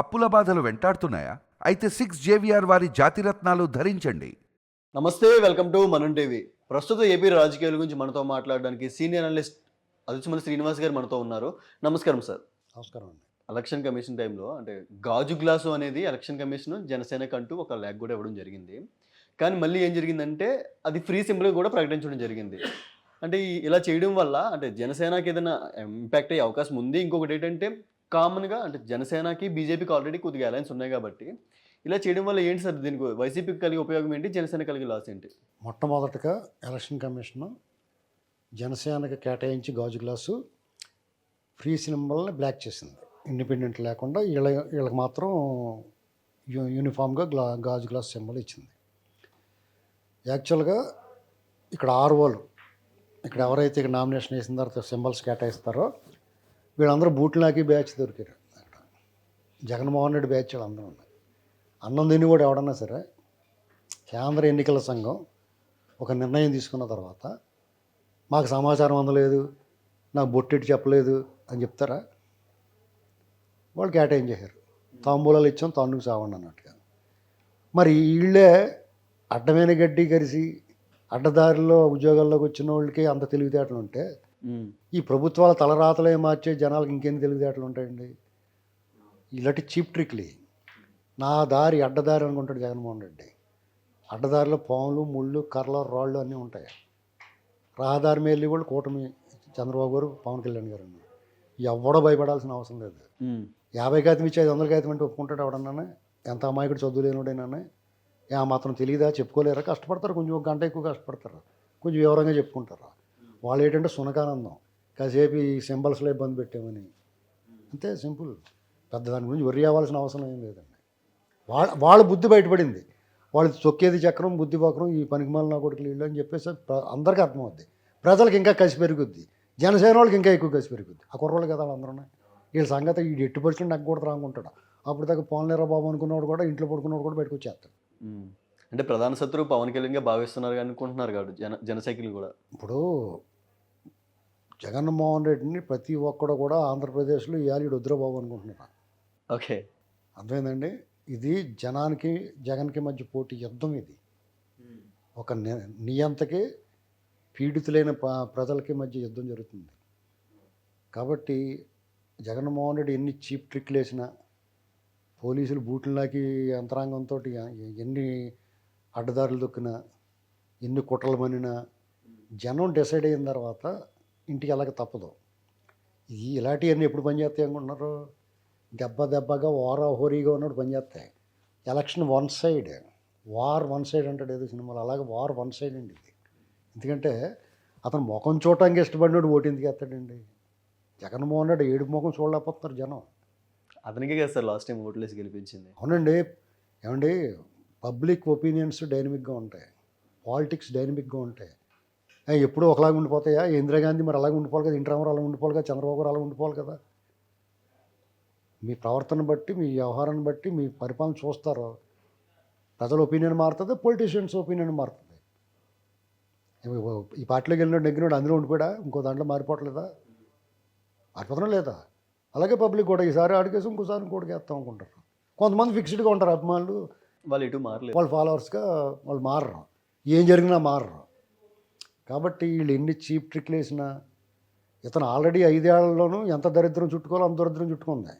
అప్పుల బాధలు వెంటాడుతున్నాయా? అయితే సిక్స్ జేవిఆర్ వారి జాతిరత్నాలు ధరించండి. నమస్తే వెల్కమ్ టు మనం టీవీ. ప్రస్తుత ఏపీ రాజకీయాల గురించి మనతో మాట్లాడడానికి సీనియర్ అనలిస్ట్ అదిచిమల్లి శ్రీనివాస్ గారు మనతో ఉన్నారు. నమస్కారం సార్. నమస్కారం అండి. ఎలక్షన్ కమిషన్ టైంలో అంటే గాజు గ్లాసు అనేది ఎలక్షన్ కమిషన్ జనసేనకు అంటూ ఒక ల్యాగ్ కూడా ఇవ్వడం జరిగింది. కానీ మళ్ళీ ఏం జరిగిందంటే అది ఫ్రీ సింబల్ కూడా ప్రకటించడం జరిగింది. అంటే ఇలా చేయడం వల్ల అంటే జనసేనకి ఏదైనా ఇంపాక్ట్ అయ్యే అవకాశం ఉంది. ఇంకొకటి ఏంటంటే కామన్గా అంటే జనసేనకి బీజేపీకి ఆల్రెడీ కొద్దిగా అలయన్స్ ఉన్నాయి కాబట్టి ఇలా చేయడం వల్ల ఏంటి సార్? దీనికి వైసీపీకి కలిగే ఉపయోగం ఏంటి? జనసేన కలిగే లాస్ ఏంటి? మొట్టమొదటగా ఎలక్షన్ కమిషన్ జనసేనకి కేటాయించి గాజు గ్లాసు ఫ్రీ సింబల్ని బ్లాక్ చేసింది. ఇండిపెండెంట్ లేకుండా వీళ్ళ వీళ్ళకి మాత్రం యూ యూనిఫామ్గా గ్లా గాజు గ్లాస్ సింబల్ ఇచ్చింది. యాక్చువల్గా ఇక్కడ ఆర్ఓలు ఇక్కడ ఎవరైతే ఇక్కడ నామినేషన్ వేసిన తర్వాత సింబల్స్ కేటాయిస్తారో వీళ్ళందరూ బూట్లాకి బ్యాచ్ దొరికారు. అక్కడ జగన్మోహన్ రెడ్డి బ్యాచ్ వాళ్ళందరూ ఉన్నాయి. అన్నం తిని కూడా ఎవడన్నా సరే కేంద్ర ఎన్నికల సంఘం ఒక నిర్ణయం తీసుకున్న తర్వాత మాకు సమాచారం అందలేదు నాకు బొట్టెట్టి చెప్పలేదు అని చెప్తారా? వాళ్ళు కేటాయించేశారు తాంబూలాలు ఇచ్చాం తాండుకు సావండి అన్నట్టుగా. మరి వీళ్ళే అడ్డమైన గడ్డి కలిసి అడ్డదారిలో ఉద్యోగాల్లోకి వచ్చిన వాళ్ళకి అంత తెలివితేటలు ఉంటే ఈ ప్రభుత్వాల తలరాతలే మార్చే జనాలకు ఇంకెన్ని తెలివితేటలు ఉంటాయండి. ఇలాంటి చీప్ ట్రిక్లు. నా దారి అడ్డదారి అనుకుంటాడు జగన్మోహన్ రెడ్డి. అడ్డదారిలో పాములు ముళ్ళు కర్రలు రాళ్ళు అన్నీ ఉంటాయి. రహదారి మీద వెళ్ళి కూడా కూటమి చంద్రబాబు గారు పవన్ కళ్యాణ్ గారు. ఎవడో భయపడాల్సిన అవసరం లేదు. యాభై కాగితం ఇచ్చి ఐదు వందల కాగితం అంటే ఒప్పుకుంటాడు ఎవడన్నానే? ఎంత అమాయకుడు చదువు లేనుడైనా ఏ మాత్రం తెలియదా? చెప్పుకోలేరా? కష్టపడతారు. కొంచెం ఒక గంట ఎక్కువ కష్టపడతారు. కొంచెం వివరంగా చెప్పుకుంటారు. వాళ్ళు ఏంటంటే సునకానందం. కాసేపు ఈ సింబల్స్లో ఇబ్బంది పెట్టామని. అంతే సింపుల్. పెద్ద దాని గురించి వరి అవ్వాల్సిన అవసరం ఏం లేదండి. వాళ్ళ వాళ్ళ బుద్ధి బయటపడింది. వాళ్ళు చొక్కేది చక్రం బుద్ధి వక్రం ఈ పనికిమాల నా కొడుకులు వీళ్ళు అని చెప్పేసి అందరికీ అర్థమవుద్ది. ప్రజలకు ఇంకా కసి పెరుగుద్ది. జనసేన వాళ్ళకి ఇంకా ఎక్కువ కసి పెరుగుద్ది. ఆ కుర్రోళ్ళు కదా వాళ్ళందరూ వీళ్ళ సంగతి ఈ ఎట్టి పరిస్థితులు నాకు కూడా రానుకుంటాడు అప్పుడు దాకా పోన్లేరా బాబు అనుకున్నవాడు కూడా ఇంట్లో పడుకున్నవాడు కూడా బయటకు వచ్చేస్తాడు. అంటే ప్రధాన శత్రువు పవన్ కళ్యాణ్గా భావిస్తున్నారు అనుకుంటున్నారు కాబట్టి జన జనసైకిల్ కూడా. ఇప్పుడు జగన్మోహన్ రెడ్డిని ప్రతి ఒక్కడు కూడా ఆంధ్రప్రదేశ్లో ఇవాళ వద్దురాబాబు అనుకుంటున్నారు ఓకే. అర్థమైందండి? ఇది జనానికి జగన్కి మధ్య పోటీ యుద్ధం ఇది. ఒక నియంతకి పీడితులైన ప్రజలకి మధ్య యుద్ధం జరుగుతుంది. కాబట్టి జగన్మోహన్ రెడ్డి ఎన్ని చీప్ ట్రిక్లు వేసినా పోలీసులు బూట్లకి యంత్రాంగంతో ఎన్ని అడ్డదారులు దొక్కినా ఎన్ని కుట్రలు మనినా జనం డిసైడ్ అయిన తర్వాత ఇంటికి వెళ్ళక తప్పదు. ఈ ఇలాంటివన్నీ ఎప్పుడు పనిచేస్తాయి అనుకుంటున్నారు? దెబ్బ దెబ్బగా ఓరా హోరీగా ఉన్నప్పుడు పనిచేస్తాయి election one side war one side అంటాడు ఏదో సినిమాలో. అలాగే వార్ వన్ సైడ్ అండి ఇది. ఎందుకంటే అతను ముఖం చూడటానికి ఇష్టపడినోడు ఓటు ఎందుకు వేస్తాడండి? జగన్మోహన్ రెడ్డి ఏడు ముఖం చూడలేకపోతున్నారు జనం. అతనికే కదా సార్ లాస్ట్ టైం ఓట్లేసి గెలిపించింది. అవునండి. ఏమండి? పబ్లిక్ ఒపీనియన్స్ డైనమిక్గా ఉంటాయి. పాలిటిక్స్ డైనమిక్గా ఉంటాయి. ఎప్పుడూ ఒకలాగా ఉండిపోతాయా? ఇందిరాగాంధీ మరి అలాగే ఉండిపోవాలి కదా? ఇంటర్ అలా ఉండిపోవాలి కదా? చంద్రబాబు గారు అలా ఉండిపోవాలి కదా? మీ ప్రవర్తన బట్టి మీ వ్యవహారాన్ని బట్టి మీ పరిపాలన చూస్తారు. ప్రజల ఒపీనియన్ మారుతుంది పొలిటీషియన్స్ ఒపీనియన్ మారుతుంది. ఈ పార్టీలోకి వెళ్ళినాడు నెగ్గినాడు అందులో ఉండిపోయాడా? ఇంకో దాంట్లో మారిపోవట్లేదా? మారిపోతున్నా లేదా? అలాగే పబ్లిక్ కూడా ఈసారి ఆడికేసి ఇంకోసారి ఇంకోటికి వేస్తాం అనుకుంటారు. కొంతమంది ఫిక్స్డ్గా ఉంటారు అభిమానులు. వాళ్ళు ఇటు మారలేదు. వాళ్ళ ఫాలోవర్స్గా వాళ్ళు మారరు. ఏం జరిగినా మారరు. కాబట్టి వీళ్ళు ఎన్ని చీప్ ట్రిక్లు వేసినా ఇతను ఆల్రెడీ ఐదేళ్ళలోనూ ఎంత దరిద్రం చుట్టుకోవాలో అంత దరిద్రం చుట్టుకుంది.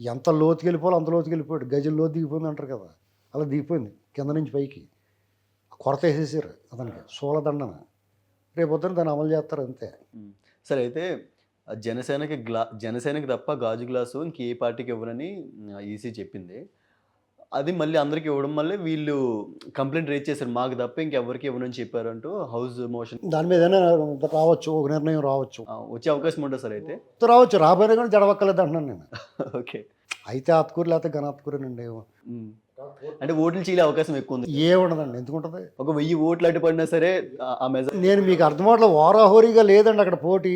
ఎంత లోతుకి వెళ్ళిపోవాలో అంత లోతుకి వెళ్ళిపోయాడు. గజల్లో దిగిపోయింది అంటారు కదా అలా దిగిపోయింది కింద నుంచి పైకి. కొరత వేసేసారు అతనికి సోలదండన. రేపొద్దున దాన్ని అమలు చేస్తారు అంతే. సరే అయితే ఆ జనసేనకి గ్లా జనసేనకి తప్ప గాజు గ్లాసు ఇంక ఏ పార్టీకి ఇవ్వరని ఈసీ చెప్పింది. అది మళ్ళీ అందరికి ఇవ్వడం వల్లే వీళ్ళు కంప్లైంట్ రేజ్ చేశారు. మాకు తప్ప ఇంకెవరికి ఇవ్వనని చెప్పారంటూ హౌస్ మోషన్ దాని మీద రావచ్చు ఒక నిర్ణయం రావచ్చు. వచ్చే అవకాశం ఉంటుంది సార్ అయితే? రావచ్చు. రాబోయే కానీ జడవక్కలేదు అంటున్నాను నేను. ఓకే. అయితే ఆత్కూరు లేకపోతే ఘనాత్కూరేనండి. అంటే ఓట్లు చీలే అవకాశం ఎక్కువ ఉంది. ఏ ఉండదండి. ఎందుకు ఉంటుంది ఒక వెయ్యి ఓట్లు అడ్డు పడినా సరే ఆ- మెజార్ నేను మీకు అర్థమవట్ల వారాహోరీగా లేదండి అక్కడ పోటీ.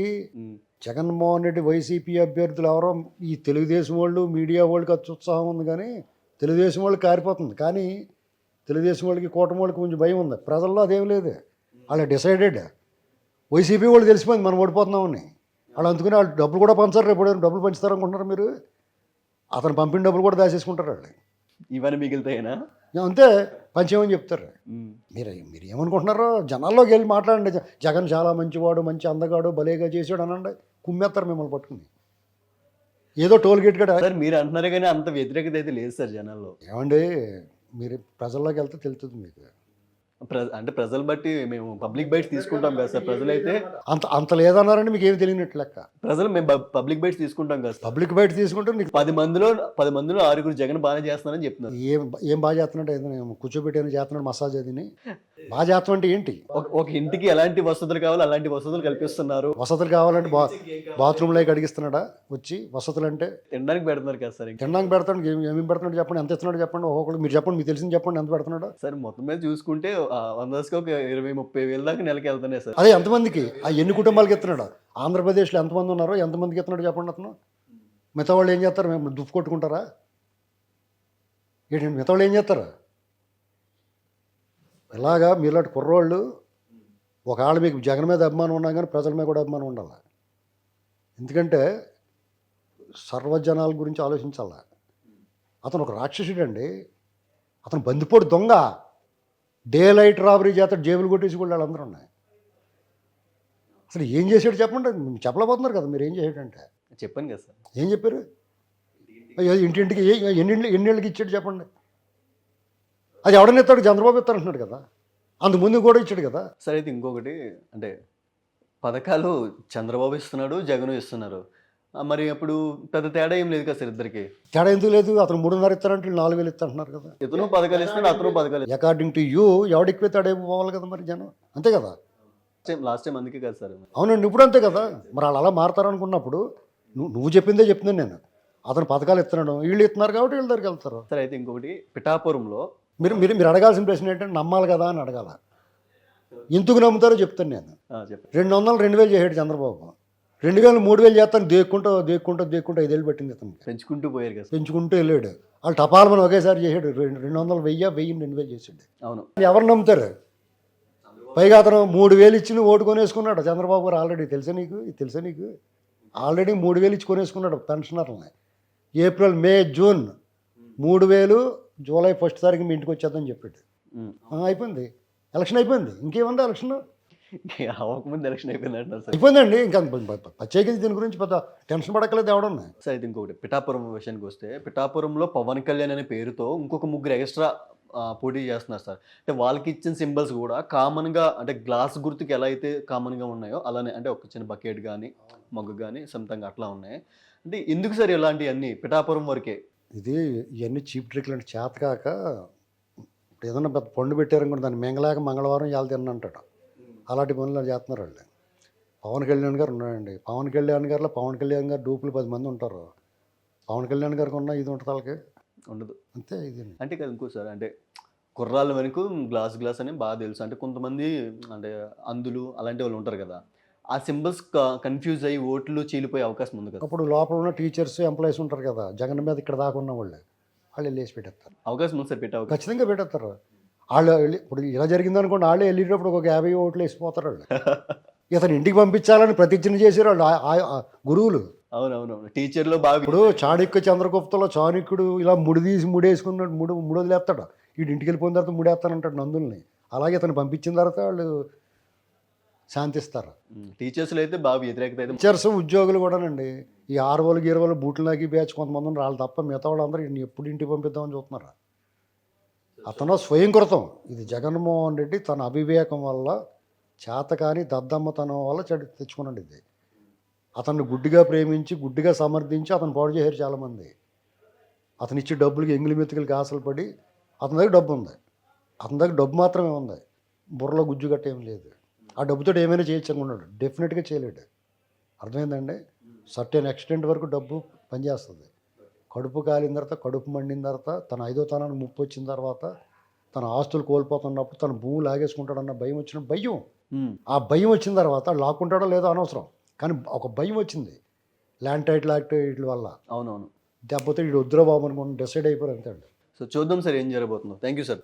జగన్మోహన్ రెడ్డి వైసీపీ అభ్యర్థులు ఎవరో ఈ తెలుగుదేశం వాళ్ళు మీడియా వాళ్ళకి అత్యుత్సాహం ఉంది కానీ తెలుగుదేశం వాళ్ళకి కారిపోతుంది. కానీ తెలుగుదేశం వాళ్ళకి కూటమి వాళ్ళకి కొంచెం భయం ఉంది. ప్రజల్లో అదేం లేదు. వాళ్ళు డిసైడెడ్. వైసీపీ వాళ్ళు తెలిసిపోయింది మనం ఓడిపోతున్నామని. వాళ్ళు అందుకని వాళ్ళు డబ్బులు కూడా పంచారు రేపు డబ్బులు పంచుతారనుకుంటున్నారు మీరు. అతను పంపిన డబ్బులు కూడా దాచేసుకుంటారు వాళ్ళు. ఇవన్నీ మిగులుతాయినా? అంతే. పంచేమని చెప్తారు. మీరు మీరు ఏమనుకుంటున్నారో జనాల్లోకి వెళ్ళి మాట్లాడండి. జగన్ చాలా మంచివాడు మంచి అందగాడు భలేగా చేసాడు అనండి. కుమ్మేస్తారు మిమ్మల్ని పట్టుకుని. ఏదో టోల్ గేట్ కూడా సార్ మీరు అంటున్నారు కానీ అంత వ్యతిరేకత అయితే లేదు సార్ జనాల్లో. ఏమండి మీరు ప్రజల్లోకి వెళ్తే తెలుస్తుంది మీకు. అంటే ప్రజలు బట్టి మేము పబ్లిక్ బైట్స్ తీసుకుంటాం కదా సార్ ప్రజలైతే. అంత అంత లేదన్నారంటే మీకు ఏమి తెలియనట్టు లెక్క? ప్రజలు మేము పబ్లిక్ బైట్స్ తీసుకుంటాం కదా పబ్లిక్ బయట తీసుకుంటే నీకు పది మందిలో పది మందిలో ఆరుగురు జగన్ బాగానే చేస్తున్నారని చెప్తున్నారు. ఏం ఏం బాగా చేస్తున్నాడు? ఏదైనా కూర్చోబెట్టి చేస్తున్నాడు మసాజ్ అదిని బాగా చేస్తాం అంటే ఏంటి? ఒక- ఇంటికి ఎలాంటి వసతులు కావాలో అలాంటి వసతులు కల్పిస్తున్నారు. వసతులు కావాలంటే బా బాత్రూంలోకి అడిగిస్తున్నాడా వచ్చి వసతులు అంటే? తినడానికి పెడుతున్నారు కదా సార్ తినడానికి పెడతాడు ఏమేమి పెడుతున్నాడు చెప్పండి? ఎంత ఇస్తున్నాడు చెప్పండి? ఒక్కొక్కరు మీరు చెప్పండి మీకు తెలిసింది చెప్పండి ఎంత పెడుతున్నాడు? సార్ మొత్తం మీద చూసుకుంటే వంద ఒక ఇరవై ముప్పై వేల దాకా నెలకి వెళ్తున్నాయి సార్. అదే ఎంతమందికి? ఆ ఎన్ని కుటుంబాలకి ఎత్తున్నాడు? ఆంధ్రప్రదేశ్లో ఎంతమంది ఉన్నారో ఎంతమందికి ఎత్తున్నాడు చెప్పండి అతను? మిగతా వాళ్ళు ఏం చేస్తారు? మేము దుప్పు కొట్టుకుంటారా? ఏంటండి మిగతా వాళ్ళు ఏం చేస్తారు? ఇలాగా మీలాంటి కుర్రోళ్ళు ఒకవేళ మీకు జగన్ మీద అభిమానం ఉన్నా కానీ ప్రజల మీద కూడా అభిమానం ఉండాలి? ఎందుకంటే సర్వజనాల గురించి ఆలోచించాలి? అతను ఒక రాక్షసుడు అండి అతను బందిపోడు దొంగ. డే లైట్ రాబరీ చేస్తాడు జేబులు కొట్టేసి కూడా వాళ్ళందరూ ఉన్నాయి. అసలు ఏం చేశాడు చెప్పండి చెప్పలేకపోతున్నారు కదా మీరు ఏం చేశాడంటే. చెప్పాను కదా సార్. ఏం చెప్పారు? అయ్యో ఇంటింటికి ఏ- ఎన్ని ఇండ్లు- ఎన్ని ఏళ్ళకి ఇచ్చాడు చెప్పండి. అది ఎవడని ఇస్తాడు? చంద్రబాబు ఇస్తాడు అంటున్నాడు కదా. అందు ముందు కూడా ఇచ్చాడు కదా. సరే అయితే ఇంకొకటి అంటే పథకాలు చంద్రబాబు ఇస్తున్నాడు జగన్ ఇస్తున్నారు. మరి అప్పుడు పెద్ద తేడా ఏం లేదు కదా సార్ ఇద్దరికి? తేడా ఎందుకు లేదు? అతను మూడున్నర ఇస్తారంటే నాలుగు వేలు ఇస్తారంటున్నారు కదా. ఇతను పథకాలు ఇస్తున్నాడు అతను పథకాలు అకార్డింగ్ టు యూ ఎవడెక్కితే తేడా పోవాలి కదా మరి జనం? అంతే కదా? లాస్ట్ టైం అందుకే కదా సార్. అవునండి ఇప్పుడు అంతే కదా. మరి వాళ్ళు అలా మారతారనుకున్నప్పుడు నువ్వు నువ్వు చెప్పిందే చెప్తున్నాను నేను. అతను పథకాలు ఇస్తున్నాడు. వీళ్ళు ఇస్తున్నారు కాబట్టి వీళ్ళ దగ్గరికి వెళ్తారు. సరే అయితే ఇంకొకటి పిఠాపురంలో మీరు మీరు మీరు అడగాల్సిన ప్రశ్న ఏంటంటే నమ్మాలి కదా అని అడగాల. ఎందుకు నమ్ముతారో చెప్తాను నేను. రెండు వందలు రెండు వేలు చేసాడు చంద్రబాబు. రెండు వేలు మూడు వేలు చేస్తాను దేక్కుంటూ దేక్కుంటూ దేక్కుంటూ ఐదేళ్ళు పట్టింది అతనికి పెంచుకుంటూ పోయారు కదా పెంచుకుంటూ వెళ్ళాడు. వాళ్ళు టపాలమని ఒకేసారి చేసాడు రెండు రెండు వందలు వెయ్యి వెయ్యి రెండు వేలు చేసాడు. అవును. ఎవరు నమ్ముతారు? పైగా అతను మూడు వేలు ఇచ్చి ఓటు కొనేసుకున్నాడు. చంద్రబాబు గారు ఆల్రెడీ తెలుసా నీకు? ఇది తెలుసా నీకు? ఆల్రెడీ మూడు వేలు ఇచ్చి కొనేసుకున్నాడు పెన్షనర్లని. ఏప్రిల్ మే జూన్ మూడు వేలు జూలై ఫస్ట్ తారీఖు మీ ఇంటికి వచ్చేద్దని చెప్పాడు. అయిపోయింది. ఎలక్షన్ అయిపోయింది. ఇంకేముంది ఎలక్షన్? అవ్వకముందు ఎలక్షన్ అయిపోయింది అంటున్నారు సార్. అయిపోయిందండి ఇంకా ప్రత్యేకించి దీని గురించి పెద్ద టెన్షన్ పడక్కలేదు ఎవడన్నా. సార్ అయితే ఇంకొకటి పిఠాపురం విషయానికి వస్తే పిఠాపురంలో పవన్ కళ్యాణ్ అనే పేరుతో ఇంకొక ముగ్గురు ఎక్స్ట్రా పోటీ చేస్తున్నారు సార్. అంటే వాళ్ళకి ఇచ్చిన సింబల్స్ కూడా కామన్గా అంటే గ్లాస్ గుర్తుకి ఎలా అయితే కామన్గా ఉన్నాయో అలానే అంటే ఒక చిన్న బకెట్ కానీ మగ్గు కానీ సొంతంగా అట్లా ఉన్నాయి. అంటే ఎందుకు సార్ ఇలాంటివన్నీ పిఠాపురం వరకే? ఇది ఇవన్నీ చీప్ ట్రిక్లు అంటే చేత కాక ఇప్పుడు ఏదన్నా పెద్ద పండు పెట్టారనుకోండి దాన్ని మెంగలేక మంగళవారం ఇవాళ తిన్నంటాడు అలాంటి పనులు చేస్తున్నారు వాళ్ళు. పవన్ కళ్యాణ్ గారు ఉన్నాడండి. పవన్ కళ్యాణ్ గారిలో పవన్ కళ్యాణ్ గారు డూపులు పది మంది ఉంటారు. పవన్ కళ్యాణ్ గారికి ఉన్న ఇది ఉంటుంది వాళ్ళకి? ఉండదు. అంతే ఇది అంటే కదా ఇంకో సార్ అంటే కుర్రాళ్ళ వరకు గ్లాస్ గ్లాస్ అని బాగా తెలుసు. అంటే కొంతమంది అంటే అందులు అలాంటి వాళ్ళు ఉంటారు కదా. ఆ సింబల్స్ కన్ఫ్యూజ్ అయ్యి ఓట్లు చీలిపోయే అవకాశం ఉంది కదా. అప్పుడు లోపల ఉన్న టీచర్స్ ఎంప్లాయీస్ ఉంటారు కదా జగన్ మీద ఇక్కడ దాకా ఉన్న వాళ్ళు. వాళ్ళు వెళ్ళేసి పెట్టేస్తారు. అవకాశం ఉంది సార్ పెట్టే ఖచ్చితంగా పెట్టేస్తారు. వాళ్ళు వెళ్ళి ఇప్పుడు ఇలా జరిగింది అనుకోండి వాళ్ళే వెళ్ళేటప్పుడు ఒక యాభై ఓట్లు వేసిపోతారు వాళ్ళు. ఇతను ఇంటికి పంపించాలని ప్రతిజ్ఞ చేశారు వాళ్ళు గురువులు. అవునవును టీచర్లో బాగా ఇప్పుడు చాణక్య చంద్రగుప్తలో చాణక్యుడు ఇలా ముడి తీసి ముడేసుకున్నాడు ముడు ముడి వదిలేస్తాడు వీడు ఇంటికి వెళ్ళిపోయిన తర్వాత ముడేస్తానంటాడు నందుల్ని. అలాగే ఇతను పంపించిన తర్వాత వాళ్ళు శాంతిస్తారు. టీచర్స్లో అయితే బాగా వ్యతిరేకత టీచర్స్ ఉద్యోగులు కూడానండి ఈ ఆరు వాళ్ళు బూట్లు నాకి బ్యాచ్ కొంతమంది వాళ్ళు తప్ప మిగతా వాళ్ళందరూ ఎప్పుడు ఇంటికి పంపిద్దామని చూస్తున్నారు. అతను స్వయంకృతం. ఇది జగన్మోహన్ రెడ్డి తన అవివేకం వల్ల చేతకాని దద్దమ్మతనం వల్ల చెడు తెచ్చుకున్నాడు ఇది. అతన్ని గుడ్డిగా ప్రేమించి గుడ్డిగా సమర్థించి అతను పాడు చేశారు చాలామంది. అతను ఇచ్చే డబ్బులకి ఎంగిలి మెతుకులకి ఆశలు పడి అతని దగ్గర డబ్బు ఉంది. అతని దగ్గర డబ్బు మాత్రమే ఉంది. బుర్రలో గుజ్జు గట్ట ఏం లేదు. ఆ డబ్బుతో ఏమైనా చేయొచ్చు అనుకున్నాడు డెఫినెట్గా చేయలేడు. అర్థమైందండి? సర్టెన్ ఎక్స్టెంట్ వరకు డబ్బు పనిచేస్తుంది. కడుపు కాలిన తర్వాత కడుపు మండిన తర్వాత తన ఐదో తనానికి ముప్పు వచ్చిన తర్వాత తన ఆస్తులు కోల్పోతున్నప్పుడు తన భూమి లాగేసుకుంటాడన్న భయం వచ్చిన భయం. ఆ భయం వచ్చిన తర్వాత లాక్కుంటాడో లేదో అనవసరం. కానీ ఒక భయం వచ్చింది. ల్యాండ్ టైటిల్ యాక్ట్ వీటి వల్ల. అవునవును. దెబ్బతో వీడు వద్దురా బాబు అనుకుని డిసైడ్ అయిపోయారు అంతే అండి. సో చూద్దాం సార్ ఏం జరగబోతుందో. Thank you sir